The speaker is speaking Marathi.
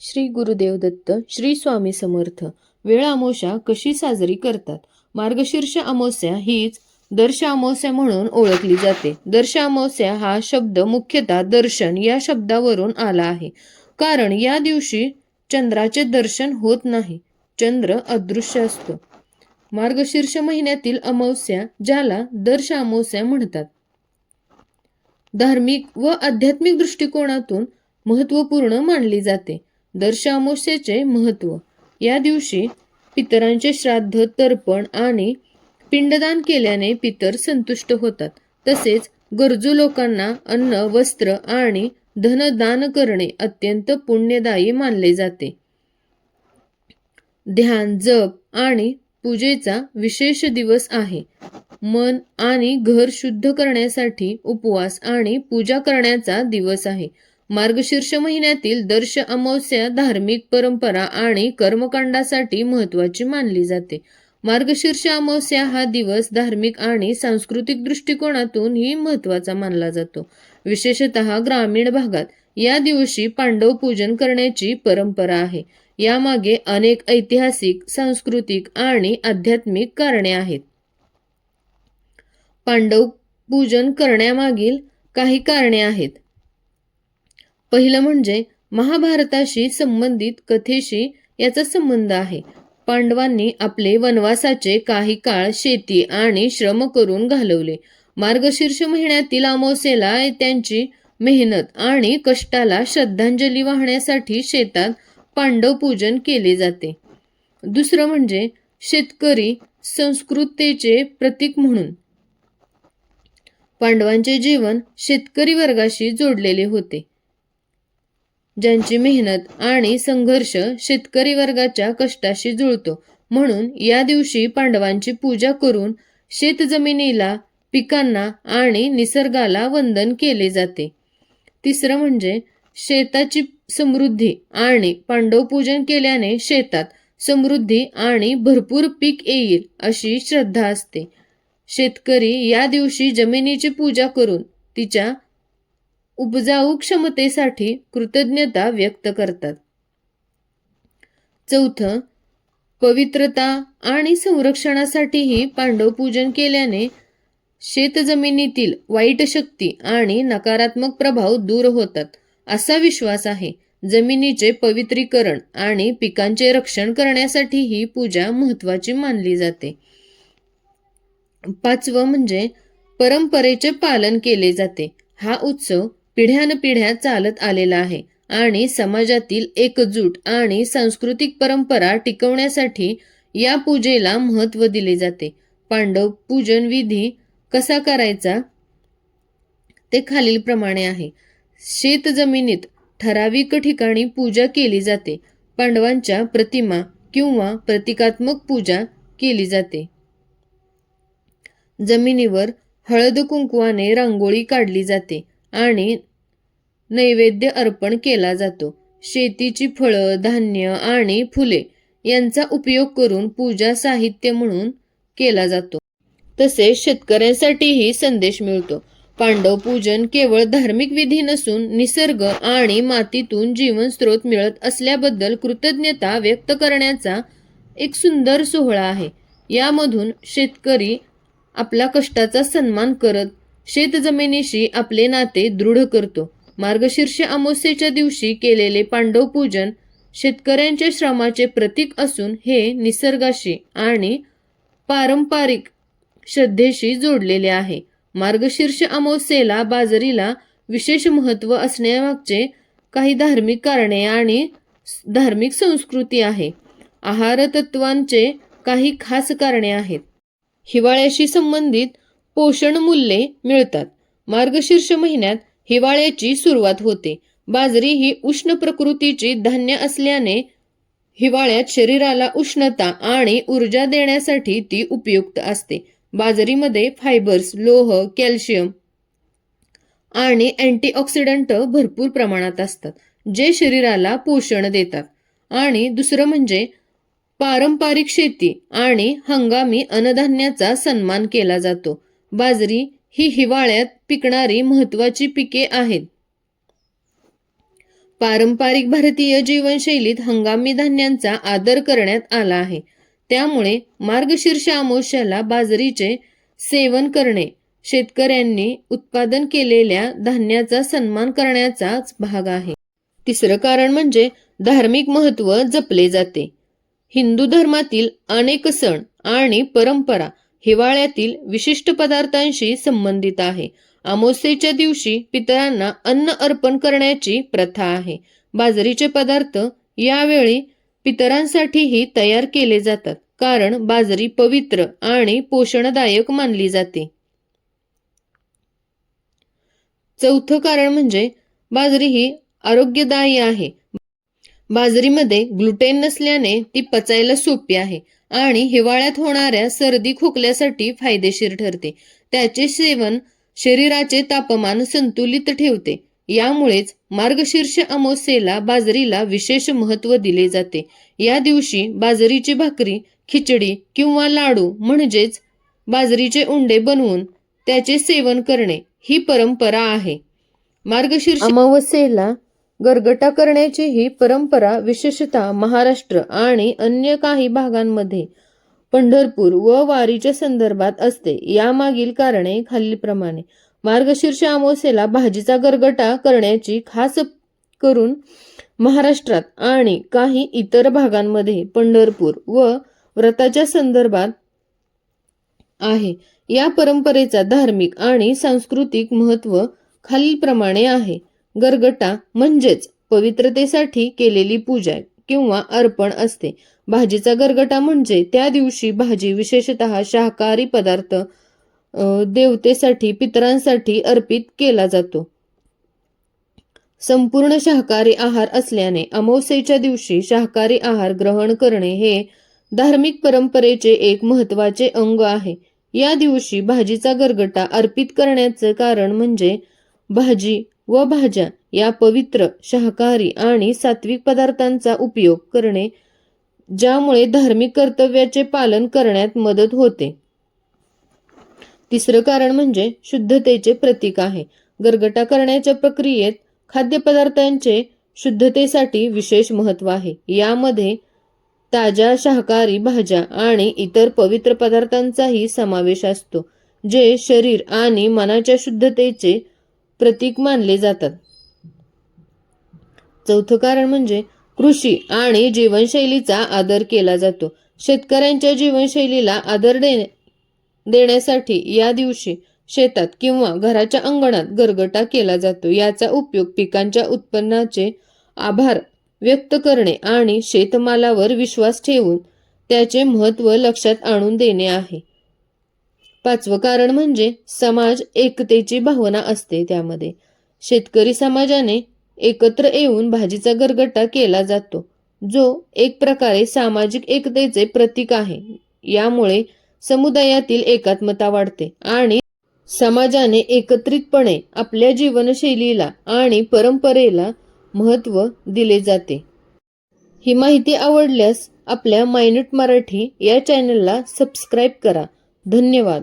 श्री गुरुदेव दत्त श्री स्वामी समर्थ. वेळ अमावस्या कशी साजरी करतात? मार्गशीर्ष अमावस्या हीच दर्श अमावस्या म्हणून ओळखली जाते. दर्श अमावस्या हा शब्द मुख्यतः दर्शन या शब्दावरून आला आहे. कारण या दिवशी चंद्राचे दर्शन होत नाही. चंद्र अदृश्य असतो. मार्गशीर्ष महिन्यातील अमावस्या ज्याला दर्श अमावस्या म्हणतात. धार्मिक व आध्यात्मिक दृष्टिकोनातून महत्त्वपूर्ण मानली जाते. दर्श अमावस्येचे महत्त्व. या दिवशी पितरांचे श्राद्ध तर्पण आणि पिंडदान केल्याने पितर संतुष्ट होतात. तसेच गरजू लोकांना अन्न वस्त्र आणि धनदान करणे अत्यंत पुण्यदायी मानले जाते. ध्यान जप आणि पूजेचा विशेष दिवस आहे. मन आणि घर शुद्ध करण्यासाठी उपवास आणि पूजा करण्याचा दिवस आहे. मार्गशीर्ष महिन्यातील दर्श अमावस्या धार्मिक परंपरा आणि कर्मकांडासाठी महत्वाची मानली जाते. मार्गशीर्ष अमावस्या हा दिवस धार्मिक आणि सांस्कृतिक दृष्टिकोनातूनही महत्त्वाचा मानला जातो. विशेषतः ग्रामीण भागात या दिवशी पांडव पूजन करण्याची परंपरा आहे. यामागे अनेक ऐतिहासिक सांस्कृतिक आणि आध्यात्मिक कारणे आहेत. पांडव पूजन करण्यामागील काही कारणे आहेत. पहिलं म्हणजे महाभारताशी संबंधित कथेशी याचा संबंध आहे. पांडवांनी आपले वनवासाचे काही काळ शेती आणि श्रम करून घालवले. मार्गशीर्ष महिन्यातील अमावस्येला त्यांची मेहनत आणि कष्टाला श्रद्धांजली वाहण्यासाठी शेतात पांडव पूजन केले जाते. दुसरं म्हणजे शेतकरी संस्कृतीचे प्रतीक म्हणून. पांडवांचे जीवन शेतकरी वर्गाशी जोडलेले होते. ज्यांची मेहनत आणि संघर्ष शेतकरी वर्गाच्या कष्टाशी जुळतो. म्हणून या दिवशी पांडवांची पूजा करून शेतजमिनीला पिकांना आणि निसर्गाला वंदन केले जाते. तिसरं म्हणजे शेताची समृद्धी आणि पांडव पूजन केल्याने शेतात समृद्धी आणि भरपूर पीक येईल अशी श्रद्धा असते. शेतकरी या दिवशी जमिनीची पूजा करून तिच्या उपजाऊ क्षमतेसाठी कृतज्ञता व्यक्त करतात. चौथं पवित्रता आणि संरक्षणासाठीही पांडव पूजन केल्याने शेतजमिनीतील वाईट शक्ती आणि नकारात्मक प्रभाव दूर होतात असा विश्वास आहे. जमिनीचे पवित्रीकरण आणि पिकांचे रक्षण करण्यासाठी ही पूजा महत्वाची मानली जाते. पाचवं म्हणजे परंपरेचे पालन केले जाते. हा उत्सव पिढ्यानपिढ्या चालत आलेला आहे. आणि समाजातील एकजूट आणि सांस्कृतिक परंपरा टिकवण्यासाठी या पूजेला महत्त्व दिले जाते. पांडव पूजन विधी कसा करायचा? ते खालीलप्रमाणे आहे. शेत जमिनीत ठराविक ठिकाणी पूजा केली जाते. पांडवांच्या प्रतिमा किंवा प्रतिकात्मक पूजा केली जाते. जमिनीवर हळद कुंकवाने रांगोळी काढली जाते. आणि नैवेद्य अर्पण केला जातो. शेतीची फळं धान्य आणि फुले यांचा उपयोग करून पूजा साहित्य म्हणून केला जातो. तसेच शेतकऱ्यांसाठीही संदेश मिळतो. पांडव पूजन केवळ धार्मिक विधी नसून निसर्ग आणि मातीतून जीवन स्रोत मिळत असल्याबद्दल कृतज्ञता व्यक्त करण्याचा एक सुंदर सोहळा आहे. यामधून शेतकरी आपला कष्टाचा सन्मान करत शेतजमिनीशी आपले नाते दृढ करतो. मार्गशीर्ष अमावस्येच्या दिवशी केलेले पांडव पूजन शेतकऱ्यांच्या श्रमाचे प्रतीक असून हे निसर्गाशी आणि पारंपरिक श्रद्धेशी जोडलेले आहे. मार्गशीर्ष अमावस्येला बाजरीला विशेष महत्त्व असण्यामागचे काही धार्मिक कारणे आणि धार्मिक संस्कृती आहे. आहार तत्वांचे काही खास कारणे आहेत. हिवाळ्याशी संबंधित पोषण मूल्ये मिळतात. मार्गशीर्ष महिन्यात हिवाळ्याची सुरुवात होते. बाजरी ही उष्ण प्रकृतीची धान्य असल्याने हिवाळ्यात शरीराला उष्णता आणि ऊर्जा देण्यासाठी ती उपयुक्त असते. बाजरीमध्ये फायबर्स लोह कॅल्शियम आणि अँटीऑक्सिडंट भरपूर प्रमाणात असतात जे शरीराला पोषण देतात. आणि दुसरं म्हणजे पारंपरिक शेती आणि हंगामी अन्नधान्याचा सन्मान केला जातो. बाजरी ही हिवाळ्यात पिकणारी महत्वाची पिके आहेत. पारंपरिक भारतीय जीवनशैलीत हंगामी धान्यांचा आदर करण्यात आला आहे. त्यामुळे मार्गशीर्ष अमावस्याला बाजरीचे सेवन करणे शेतकऱ्यांनी उत्पादन केलेल्या धान्याचा सन्मान करण्याचाच भाग आहे. तिसरं कारण म्हणजे धार्मिक महत्त्व जपले जाते. हिंदू धर्मातील अनेक सण आणि परंपरा हिवाळ्यातील विशिष्ट पदार्थांशी संबंधित आहे. अमावस्येच्या दिवशी पितरांना अन्न अर्पण करण्याची प्रथा आहे. बाजरीचे पदार्थ यावेळी पितरांसाठीही तयार केले जातात कारण बाजरी पवित्र आणि पोषणदायक मानली जाते. चौथं कारण म्हणजे बाजरी ही आरोग्यदायी आहे. बाजरीमध्ये ग्लुटेन नसल्याने ती पचायला सोपी आहे आणि हिवाळ्यात होणाऱ्या सर्दी खोकल्यासाठी फायदेशीर ठरते. त्याचे सेवन शरीराचे तापमान संतुलित ठेवते. यामुळेच मार्गशीर्ष अमावस्येला बाजरीला विशेष महत्त्व दिले जाते. या दिवशी बाजरीची भाकरी खिचडी किंवा लाडू म्हणजेच बाजरीचे उंडे बनवून त्याचे सेवन करणे ही परंपरा आहे. मार्गशीर्ष अमावस्येला गरगटा करण्याची ही परंपरा विशेषतः महाराष्ट्र आणि अन्य काही भागांमध्ये पंढरपूर व वारीच्या संदर्भात असते. यामागील कारणे खालीलप्रमाणे. मार्गशीर्ष अमावस्येला भाजीचा गरगटा करण्याची खास करून महाराष्ट्रात आणि काही इतर भागांमध्ये पंढरपूर व व्रताच्या संदर्भात आहे. या परंपरेचा धार्मिक आणि सांस्कृतिक महत्त्व खालीलप्रमाणे आहे. गरगटा म्हणजेच पवित्रतेसाठी केलेली पूजा किंवा अर्पण असते. भाजीचा गरगटा म्हणजे त्या दिवशी भाजी विशेषतः शाकाहारी पदार्थ देवतेसाठी पितरांसाठी अर्पित केला जातो. संपूर्ण शाकाहारी आहार असल्याने अमावस्येच्या दिवशी शाकाहारी आहार ग्रहण करणे हे धार्मिक परंपरेचे एक महत्त्वाचे अंग आहे. या दिवशी भाजीचा गरगटा अर्पित करण्याचे कारण म्हणजे भाजी व भाज्या या पवित्र शाकाहारी आणि सात्विक पदार्थांचा उपयोग करणे ज्यामुळे धार्मिक कर्तव्याचे पालन करण्यात मदत होते. तिसरं कारण म्हणजे शुद्धतेचे प्रतीक आहे. गरगटा करण्याच्या प्रक्रियेत खाद्यपदार्थांचे शुद्धतेसाठी विशेष महत्त्व आहे. यामध्ये ताज्या शाकाहारी भाज्या आणि इतर पवित्र पदार्थांचाही समावेश असतो जे शरीर आणि मनाच्या शुद्धतेचे प्रतीक मानले जातात. चौथं कारण म्हणजे कृषी आणि जीवनशैलीचा आदर केला जातो. शेतकऱ्यांच्या जीवनशैलीला आदर देणे देण्यासाठी या दिवशी शेतात किंवा घराच्या अंगणात गरगटा केला जातो. याचा उपयोग पिकांच्या उत्पन्नाचे आभार व्यक्त करणे आणि शेतमालावर विश्वास ठेवून त्याचे महत्त्व लक्षात आणून देणे आहे. पाचवं कारण म्हणजे समाज एकतेची भावना असते त्यामध्ये. शेतकरी समाजाने एकत्र येऊन भाजीचा गरगट्टा केला जातो जो एक प्रकारे सामाजिक एकतेचे प्रतीक आहे. यामुळे समुदायातील एकात्मता वाढते आणि समाजाने एकत्रितपणे आपल्या जीवनशैलीला आणि परंपरेला महत्त्व दिले जाते. ही माहिती आवडल्यास आपल्या मायन्यूट मराठी या चॅनलला सबस्क्राईब करा. धन्यवाद.